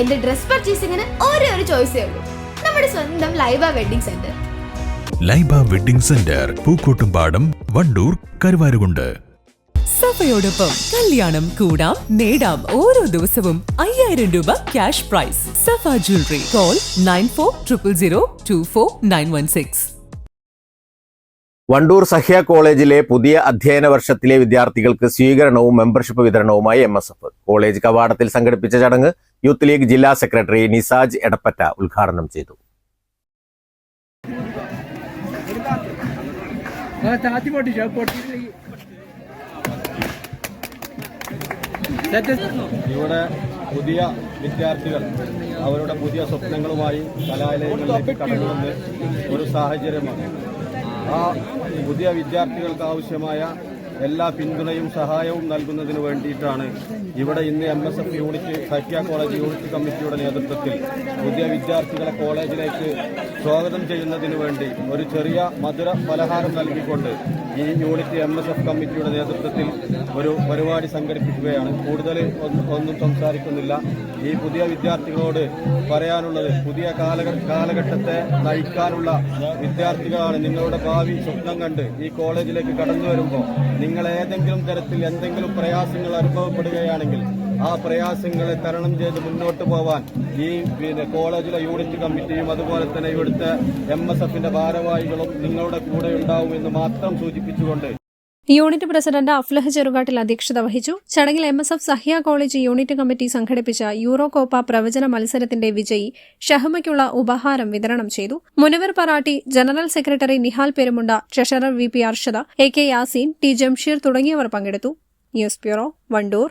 എന്റെ ഡ്രസ് പർച്ചേസിംഗിന് ഒരേ ഒരു ചോയ്സേ ഉള്ളൂ. നമ്മുടെ സ്വന്തം Laiba wedding centre. Laiba wedding centre Pookkottumpadam Wandoor Karuvarakundu. സഫയോടൊപ്പം കല്യാണം കൂടാം നേടാം ഓരോ ദിവസവും അയ്യായിരം രൂപ cash prize Safa jewellery call nine four triple zero two four nine one six Wandoor Sahya കോളേജിലെ പുതിയ അധ്യയന വർഷത്തിലെ വിദ്യാർത്ഥികൾക്ക് സ്വീകരണവും മെമ്പർഷിപ്പ് വിതരണവുമായി എം എസ് എഫ് കോളേജ് കവാടത്തിൽ സംഘടിപ്പിച്ച ചടങ്ങ് യൂത്ത് ലീഗ് ജില്ലാ സെക്രട്ടറി നിസാജ് എടപ്പറ്റ ഉദ്ഘാടനം ചെയ്തു. ഇവിടെ പുതിയ വിദ്യാർത്ഥികൾ അവരുടെ പുതിയ സ്വപ്നങ്ങളുമായി കലാലയങ്ങളിലേക്ക് കടന്നു വന്ന് ഒരു സാഹചര്യമാണ്. ആ പുതിയ വിദ്യാർത്ഥികൾക്ക് ആവശ്യമായ എല്ലാ പിന്തുണയും സഹായവും നൽകുന്നതിന് വേണ്ടിയിട്ടാണ് ഇവിടെ ഇന്ന് M S F unit Sahya college unit കമ്മിറ്റിയുടെ നേതൃത്വത്തിൽ പുതിയ വിദ്യാർത്ഥികളെ കോളേജിലേക്ക് സ്വാഗതം ചെയ്യുന്നതിന് വേണ്ടി ഒരു ചെറിയ മധുര പലഹാരം നൽകിക്കൊണ്ട് ഈ യൂണിറ്റ് എം എസ് എഫ് കമ്മിറ്റിയുടെ നേതൃത്വത്തിൽ ഒരു പരിപാടി സംഘടിപ്പിക്കുകയാണ്. കൂടുതൽ ഒന്നും സംസാരിക്കുന്നില്ല. ഈ പുതിയ വിദ്യാർത്ഥികളോട് പറയാനുള്ളത് പുതിയ കാലഘ കാലഘട്ടത്തെ നയിക്കാനുള്ള വിദ്യാർത്ഥികളാണ് നിങ്ങളുടെ ഭാവി സ്വപ്നം കണ്ട് ഈ കോളേജിലേക്ക് കടന്നു വരുമ്പോൾ നിങ്ങൾ ഏതെങ്കിലും തരത്തിൽ എന്തെങ്കിലും പ്രയാസങ്ങൾ അനുഭവപ്പെടുകയാണെങ്കിൽ ആ പ്രയാസങ്ങളെ തരണം ചെയ്ത് മുന്നോട്ട് പോവാൻ ഈ പിന്നെ കോളേജിലെ യൂണിറ്റ് കമ്മിറ്റിയും അതുപോലെ തന്നെ ഇവിടുത്തെ എം എസ് എഫിന്റെ ഭാരവാഹികളും നിങ്ങളുടെ കൂടെ ഉണ്ടാവുമെന്ന് മാത്രം സൂചിപ്പിച്ചുകൊണ്ട് യൂണിറ്റ് പ്രസിഡന്റ് അഫ്ലഹ് ചെറുകാട്ടിൽ അധ്യക്ഷത വഹിച്ചു. ചടങ്ങിൽ M S F Sahya college unit committee സംഘടിപ്പിച്ച യൂറോ കോപ്പ പ്രവചന മത്സരത്തിന്റെ വിജയി ഷഹമയ്ക്കുള്ള ഉപഹാരം വിതരണം ചെയ്തു. Munavar Paratty general secretary Nihal Perumunda treasurer V P Arshada A K Yaseen T Jamsheer തുടങ്ങിയവർ പങ്കെടുത്തു. News bureau Wandoor.